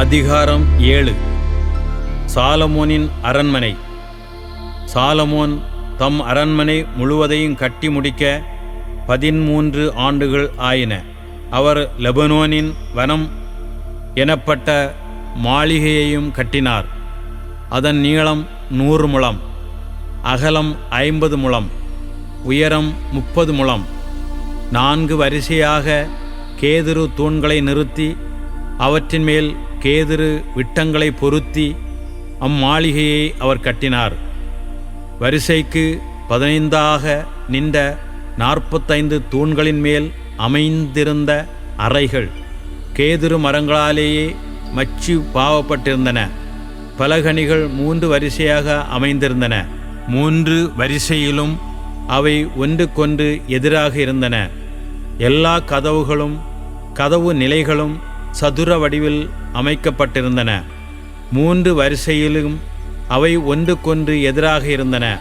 அதிகாரம் ஏழு. சாலமோனின் அரண்மனை. சாலமோன் தம் அரண்மனை முழுவதையும் கட்டி முடிக்க பதிமூன்று ஆண்டுகள் ஆயின. அவர் லெபனோனின் வனம் எனப்பட்ட மாளிகையையும் கட்டினார். அதன் நீளம் நூறு முழம் அகலம் ஐம்பது முழம் உயரம் முப்பது முழம். நான்கு வரிசையாக கேதுரு தூண்களை நிறுத்தி அவற்றின் மேல் கேதுரு விட்டங்களை பொருத்தி அம்மாளிகையை அவர் கட்டினார். வரிசைக்கு பதினைந்தாக நின்ற நாற்பத்தைந்து தூண்களின் மேல் அமைந்திருந்த அறைகள் கேதுரு மரங்களாலேயே மச்சு பாவப்பட்டிருந்தன. பலகணிகள் மூன்று வரிசையாக அமைந்திருந்தன. மூன்று வரிசையிலும் அவை ஒன்றுக்கொன்று எதிராக இருந்தன. எல்லா கதவுகளும் கதவு நிலைகளும் சதுர வடிவில் அமைக்கப்பட்டிருந்தன. மூன்று வரிசையிலும் அவை ஒன்றுக்கொன்று எதிராக இருந்தன.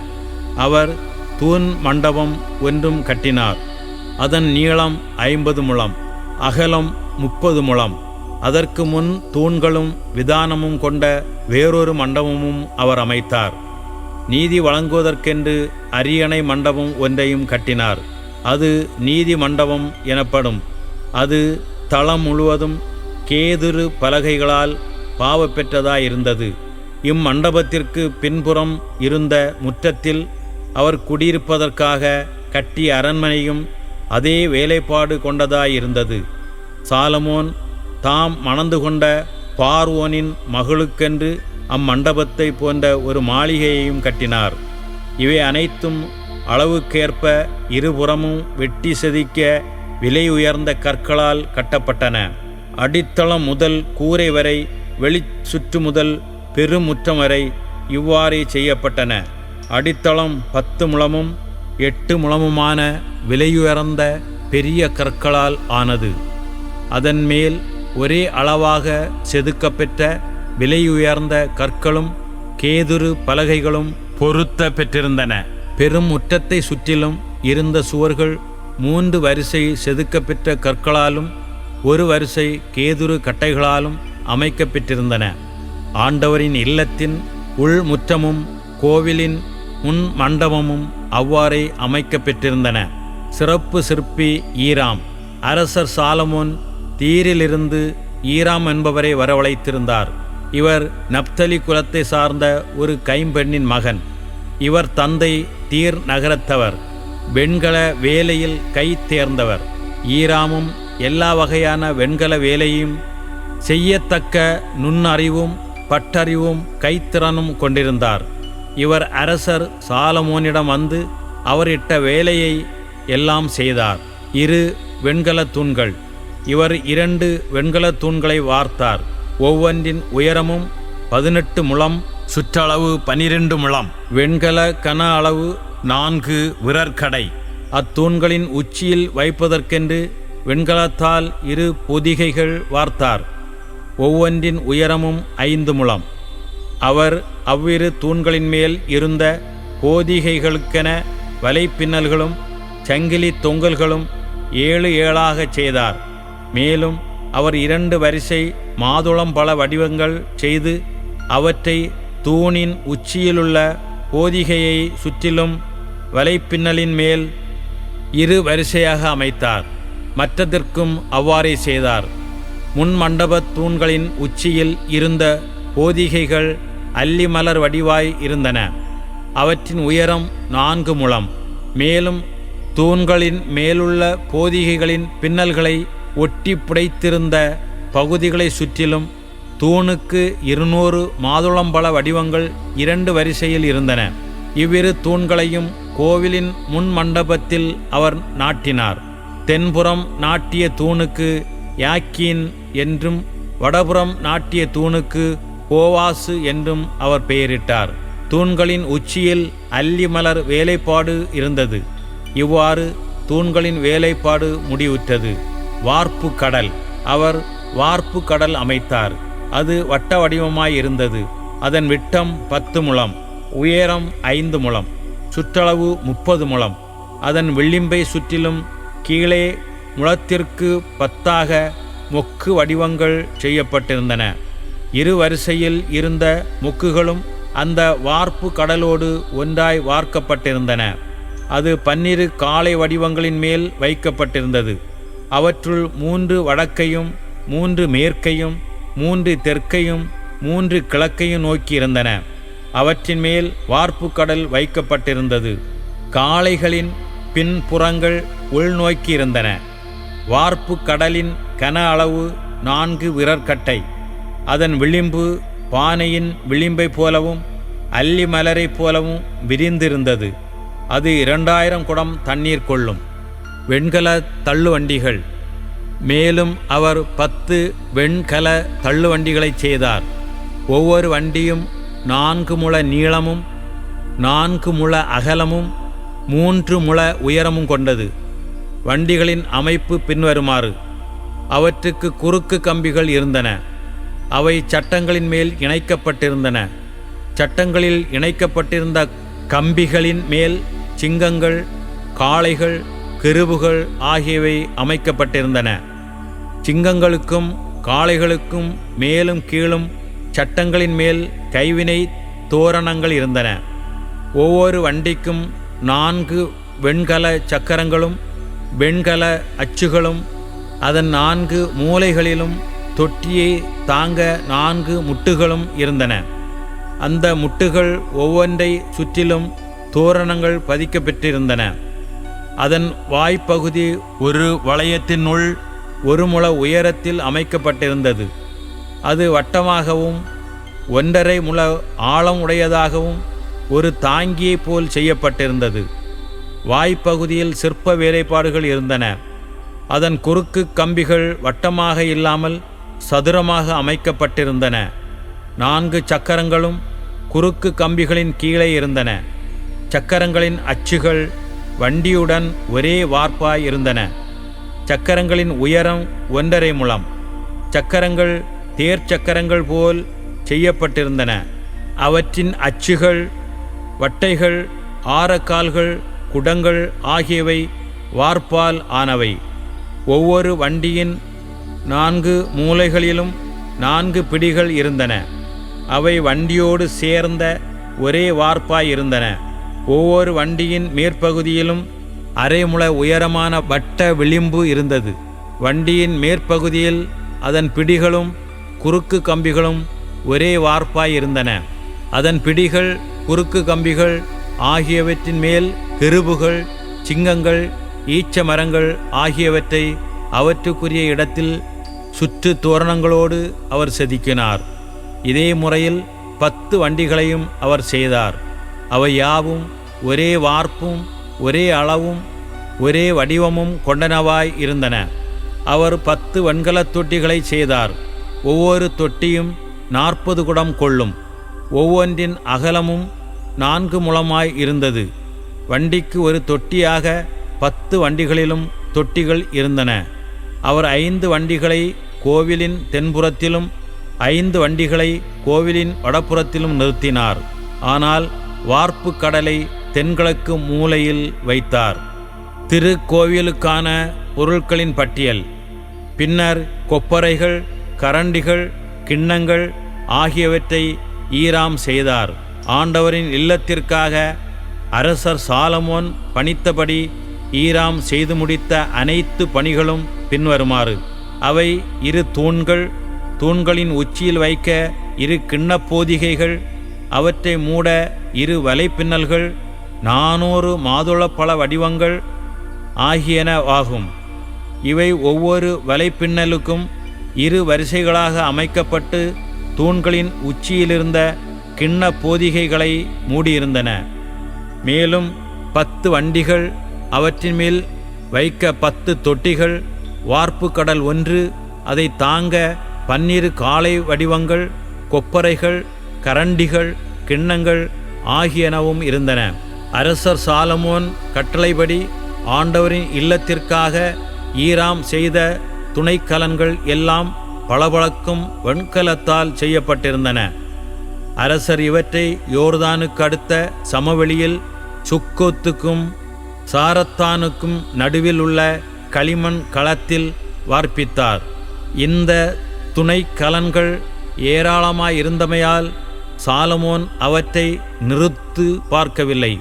அவர் தூண் மண்டபம் ஒன்றும் கட்டினார். அதன் நீளம் ஐம்பது முழம் அகலம் முப்பது முழம். அதற்கு முன் தூண்களும் விதானமும் கொண்ட வேறொரு மண்டபமும் அவர் அமைத்தார். நீதி வழங்குவதற்கென்று அரியணை மண்டபம் ஒன்றையும் கட்டினார். அது நீதி மண்டபம் எனப்படும். அது தளம் முழுவதும் கேதுரு பலகைகளால் பாவப்பெற்றதாயிருந்தது. இம்மண்டபத்திற்கு பின்புறம் இருந்த முற்றத்தில் அவர் குடியிருப்பதற்காக கட்டிய அரண்மனையும் அதே வேலைப்பாடு கொண்டதாயிருந்தது. சாலமோன் தாம் மணந்து கொண்ட பார்வோனின் மகளுக்கென்று அம்மண்டபத்தை போன்ற ஒரு மாளிகையையும் கட்டினார். இவை அனைத்தும் அளவுக்கேற்ப இருபுறமும் வெட்டி செதிக்க விலை உயர்ந்த கற்களால் கட்டப்பட்டன. அடித்தளம் முதல் கூரை வரை வெளி சுற்று முதல் பெருமுற்றம் வரை இவ்வாறே செய்யப்பட்டன. அடித்தளம் பத்து முழமும் எட்டு முழமுமான விலையுயர்ந்த பெரிய கற்களால் ஆனது. அதன் மேல் ஒரே அளவாக செதுக்கப்பெற்ற விலையுயர்ந்த கற்களும் கேதுரு பலகைகளும் பொருத்த பெற்றிருந்தன. பெரும் முற்றத்தை சுற்றிலும் இருந்த சுவர்கள் மூன்று வரிசை செதுக்கப்பெற்ற கற்களாலும் ஒரு வரிசை கேதுரு கட்டைகளாலும் அமைக்கப்பெற்றிருந்தன. ஆண்டவரின் இல்லத்தின் உள்முற்றமும் கோவிலின் முன் மண்டபமும் அவ்வாறே அமைக்கப்பெற்றிருந்தன. சிறப்பு சிற்பி ஈராம். அரசர் சாலமோன் தீரிலிருந்து ஈராம் என்பவரை வரவழைத்திருந்தார். இவர் நப்தலி குலத்தை சார்ந்த ஒரு கைம்பெண்ணின் மகன். இவர் தந்தை தீர் நகரத்தவர். வெண்கல வேலையில் கை தேர்ந்தவர். ஈராமும் எல்லா வகையான வெண்கல வேலையும் செய்யத்தக்க நுண்ணறிவும் பட்டறிவும் கைத்திறனும் கொண்டிருந்தார். இவர் அரசர் சாலமோனிடம் வந்து அவரிட்ட வேலையை எல்லாம் செய்தார். இரு வெண்கல தூண்கள். இவர் இரண்டு வெண்கல தூண்களை வார்த்தார். ஒவ்வொன்றின் உயரமும் பதினெட்டு முழம் சுற்றளவு பனிரெண்டு முழம். வெண்கல கன அளவு நான்கு விரற்கடை. அத்தூண்களின் உச்சியில் வைப்பதற்கென்று வெண்கலத்தால் இரு பொதிகைகள் வார்த்தார். ஒவ்வொன்றின் உயரமும் ஐந்து முழம். அவர் அவ்விரு தூண்களின் மேல் இருந்த போதிகைகளுக்கென வலைப்பின்னல்களும் சங்கிலி தொங்கல்களும் ஏழு ஏழாகச் செய்தார். மேலும் அவர் இரண்டு வரிசை மாதுளம் பல வடிவங்கள் செய்து அவற்றை தூணின் உச்சியிலுள்ள போதிகையை சுற்றிலும் வலைப்பின்னலின் மேல் இரு வரிசையாக அமைத்தார். மற்றதற்கும் அவ்வாறே செய்தார். முன் மண்டபத் தூண்களின் உச்சியில் இருந்த போதிகைகள் அல்லிமலர் வடிவாய் இருந்தன. அவற்றின் உயரம் நான்கு முழம். மேலும் தூண்களின் மேலுள்ள போதிகைகளின் பின்னல்களை ஒட்டி புடைத்திருந்த பகுதிகளை சுற்றிலும் தூணுக்கு இருநூறு மாதுளம்பழ வடிவங்கள் இரண்டு வரிசையில் இருந்தன. இவ்விரு தூண்களையும் கோவிலின் முன் மண்டபத்தில் அவர் நாட்டினார். தென்புறம் நாட்டிய தூணுக்கு யாக்கீன் என்றும் வடபுறம் நாட்டிய தூணுக்கு கோவாசு என்றும் அவர் பெயரிட்டார். தூண்களின் உச்சியில் அல்லிமலர் வேலைப்பாடு இருந்தது. இவ்வாறு தூண்களின் வேலைப்பாடு முடிவுற்றது. வார்ப்பு கடல். அவர் வார்ப்பு கடல் அமைத்தார். அது வட்ட வடிவமாய் இருந்தது. அதன் விட்டம் பத்து முழம் உயரம் ஐந்து முழம் சுற்றளவு முப்பது முழம். அதன் விளிம்பை சுற்றிலும் கீழே முழத்திற்கு பத்தாக மொக்கு வடிவங்கள் செய்யப்பட்டிருந்தன. இரு வரிசையில் இருந்த முக்குகளும் அந்த வார்ப்பு கடலோடு ஒன்றாய் வார்க்கப்பட்டிருந்தன. அது பன்னிரு காளை வடிவங்களின் மேல் வைக்கப்பட்டிருந்தது. அவற்றுள் மூன்று வடக்கையும் மூன்று மேற்கையும் மூன்று தெற்கையும் மூன்று கிழக்கையும் நோக்கியிருந்தன. அவற்றின் மேல் வார்ப்பு கடல் வைக்கப்பட்டிருந்தது. காளைகளின் பின்புறங்கள் உள்நோக்கியிருந்தன. வார்ப்பு கடலின் கன அளவு நான்கு விரற்கட்டை. அதன் விளிம்பு பானையின் விளிம்பை போலவும் அல்லி மலரைப் போலவும் விரிந்திருந்தது. அது இரண்டாயிரம் குடம் தண்ணீர் கொள்ளும். வெண்கல தள்ளுவண்டிகள். மேலும் அவர் பத்து வெண்கல தள்ளுவண்டிகளைச் செய்தார். ஒவ்வொரு வண்டியும் நான்கு முழ நீளமும் நான்கு முழ அகலமும் மூன்று முழ உயரமும் கொண்டது. வண்டிகளின் அமைப்பு பின்வருமாறு. அவற்றுக்கு குறுக்கு கம்பிகள் இருந்தன. அவை சட்டங்களின் மேல் இணைக்கப்பட்டிருந்தன. சட்டங்களில் இணைக்கப்பட்டிருந்த கம்பிகளின் மேல் சிங்கங்கள் காளைகள் கெருவுகள் ஆகியவை அமைக்கப்பட்டிருந்தன. சிங்கங்களுக்கும் காளைகளுக்கும் மேலும் கீழும் சட்டங்களின் மேல் கைவினை தோரணங்கள் இருந்தன. ஒவ்வொரு வண்டிக்கும் நான்கு வெண்கல சக்கரங்களும் வெண்கல அச்சுகளும் அதன் நான்கு மூலைகளிலும் தொட்டியை தாங்க நான்கு முட்டுகளும் இருந்தன. அந்த முட்டுகள் ஒவ்வொன்றை சுற்றிலும் தோரணங்கள் பதிக்கப்பெற்றிருந்தன. அதன் வாய்ப்பகுதி ஒரு வளையத்தினுள் ஒரு முழ உயரத்தில் அமைக்கப்பட்டிருந்தது. அது வட்டமாகவும் ஒன்றரை முழ ஆழம் உடையதாகவும் ஒரு தாங்கியை போல் செய்யப்பட்டிருந்தது. வாய்ப்பகுதியில் சிற்ப வேலைப்பாடுகள் இருந்தன. அதன் குறுக்கு கம்பிகள் வட்டமாக இல்லாமல் சதுரமாக அமைக்கப்பட்டிருந்தன. நான்கு சக்கரங்களும் குறுக்கு கம்பிகளின் கீழே இருந்தன. சக்கரங்களின் அச்சுகள் வண்டியுடன் ஒரே வார்ப்பாய் இருந்தன. சக்கரங்களின் உயரம் ஒன்றரை முழம். சக்கரங்கள் தேர் சக்கரங்கள் போல் செய்யப்பட்டிருந்தன. அவற்றின் அச்சுகள் வட்டைகள் ஆரக்கால்கள் குடங்கள் ஆகியவை வார்ப்பால் ஆனவை. ஒவ்வொரு வண்டியின் நான்கு மூலைகளிலும் நான்கு பிடிகள் இருந்தன. அவை வண்டியோடு சேர்ந்த ஒரே வார்ப்பாய் இருந்தன. ஒவ்வொரு வண்டியின் மேற்பகுதியிலும் அரைமுள உயரமான வட்ட விளிம்பு இருந்தது. வண்டியின் மேற்பகுதியில் அதன் பிடிகளும் குறுக்கு கம்பிகளும் ஒரே வார்ப்பாய் இருந்தன. அதன் பிடிகள் குறுக்கு கம்பிகள் ஆகியவற்றின் மேல் கெருபுகள் சிங்கங்கள் ஈச்ச மரங்கள் ஆகியவற்றை அவற்றுக்குரிய இடத்தில் சுற்று தோரணங்களோடு அவர் செதுக்கினார். இதே முறையில் பத்து வண்டிகளையும் அவர் செய்தார். அவை யாவும் ஒரே வார்ப்பும் ஒரே அளவும் ஒரே வடிவமும் கொண்டனவாய் இருந்தன. அவர் பத்து வெண்கலத் தொட்டிகளை செய்தார். ஒவ்வொரு தொட்டியும் நாற்பது குடம் கொள்ளும். ஒவ்வொன்றின் அகலமும் நான்கு முழமாய் இருந்தது. வண்டிக்கு ஒரு தொட்டியாக பத்து வண்டிகளிலும் தொட்டிகள் இருந்தன. அவர் ஐந்து வண்டிகளை கோவிலின் தென்புறத்திலும் ஐந்து வண்டிகளை கோவிலின் வடப்புறத்திலும் நிறுத்தினார். ஆனால் வார்ப்பு கடலை தென்கிழக்கு மூலையில் வைத்தார். திருக்கோவிலுக்கான பொருட்களின் பட்டியல். பின்னர் கொப்பரைகள் கரண்டிகள் கிண்ணங்கள் ஆகியவற்றை ஈராம் செய்தார். ஆண்டவரின் இல்லத்திற்காக அரசர் சாலமோன் பணித்தபடி ஈராம் செய்து முடித்த அனைத்து பணிகளும் பின்வருமாறு. அவை இரு தூண்கள் தூண்களின் உச்சியில் வைக்க இரு கிண்ணப்போதிகைகள் அவற்றை மூட இரு வலைப்பின்னல்கள் நானூறு மாதுளப்பழ வடிவங்கள் ஆகியனவாகும் இவை ஒவ்வொரு வலைப்பின்னலுக்கும் இரு வரிசைகளாக அமைக்கப்பட்டு தூண்களின் உச்சியிலிருந்த கிண்ண போதிகைகளை மூடியிருந்தன. மேலும் பத்து வண்டிகள் அவற்றின் மேல் வைக்க பத்து தொட்டிகள் வார்ப்பு கடல் ஒன்று அதை தாங்க பன்னிரு காலை வடிவங்கள் கொப்பரைகள் கரண்டிகள் கிண்ணங்கள் ஆகியனவும் இருந்தன. அரசர் சாலமோன் கட்டளைப்படி ஆண்டவரின் இல்லத்திற்காக ஈராம் செய்த துணைக்கலன்கள் எல்லாம் பளபளக்கும் வெண்கலத்தால் செய்யப்பட்டிருந்தன. அரசர் இவற்றை யோர்தானுக்கு அடுத்த சமவெளியில் சுக்கோத்துக்கும் சாரத்தானுக்கும் நடுவில் உள்ள களிமண் களத்தில் வார்ப்பித்தார். இந்த துணை கலன்கள் ஏராளமாயிருந்தமையால் சாலமோன் அவற்றை நிறுத்து பார்க்கவில்லை.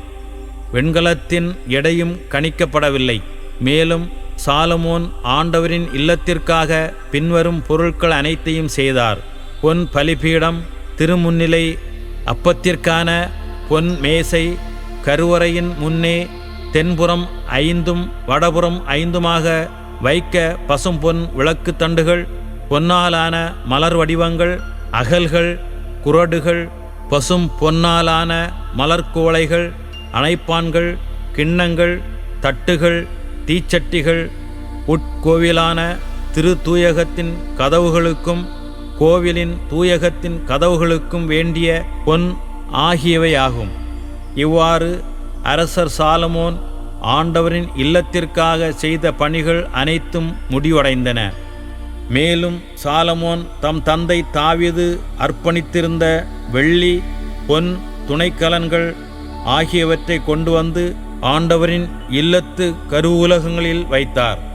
வெண்கலத்தின் எடையும் கணிக்கப்படவில்லை. மேலும் சாலமோன் ஆண்டவரின் இல்லத்திற்காக பின்வரும் பொருட்கள் அனைத்தையும் செய்தார். பொன் பலிபீடம் திருமுன்னிலை அப்பத்திற்கான பொன் மேசை கருவறையின் முன்னே தென்புறம் ஐந்தும் வடபுறம் ஐந்துமாக வைக்க பசும்பொன் விளக்கு தண்டுகள் பொன்னாலான மலர் வடிவங்கள் அகல்கள் குரடுகள் பசும் பொன்னாலான மலர்கோளைகள் அணைப்பான்கள் கிண்ணங்கள் தட்டுகள் தீச்சட்டிகள் உட்கோவிலான திரு தூயகத்தின் கதவுகளுக்கும் கோவிலின் தூயகத்தின் கதவுகளுக்கும் வேண்டிய பொன் ஆகியவையாகும். இவ்வாறு அரசர் சாலமோன் ஆண்டவரின் இல்லத்திற்காக செய்த பணிகள் அனைத்தும் முடிவடைந்தன. மேலும் சாலமோன் தம் தந்தை தாவீது அர்ப்பணித்திருந்த வெள்ளி பொன் துணைக்கலன்கள் ஆகியவற்றை கொண்டு வந்து ஆண்டவரின் இல்லத்து கருவூலகங்களில் வைத்தார்.